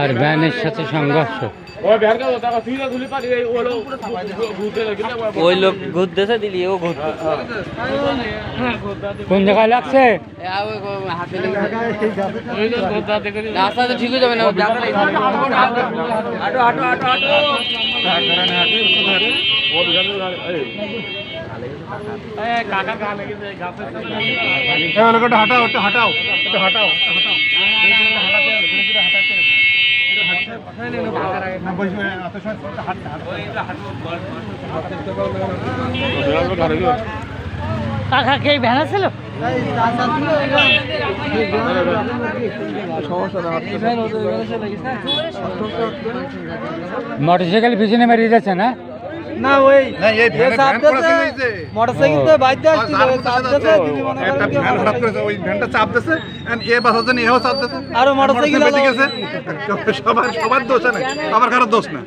আর ভ্যানের সাথে সংঘর্ষ। ওই লোক ঘুরতেছে দিলি ও ঘুরতে। কোন জায়গায় লাগছে? রাস্তা তো ঠিক হয়ে যাবে না হাঁটাও একটু হাঁটাও একটু হাঁটাও হাঁটাও। কাকা কে ভ্যান ছিল? মোটর সাইকেল পিছনে মেরিয়ে যাচ্ছে না? না ওই মোটরসাইকেল তো বাইতে আসছিল একটা ভ্যান হঠাৎ করে ওই ভ্যানটা চাপ and এ বাসার জন্য এও চাপ দিছে আরও মোটরসাইকেল বেঁচে গেছে সবার সবার দোষ না আমার কারও দোষ না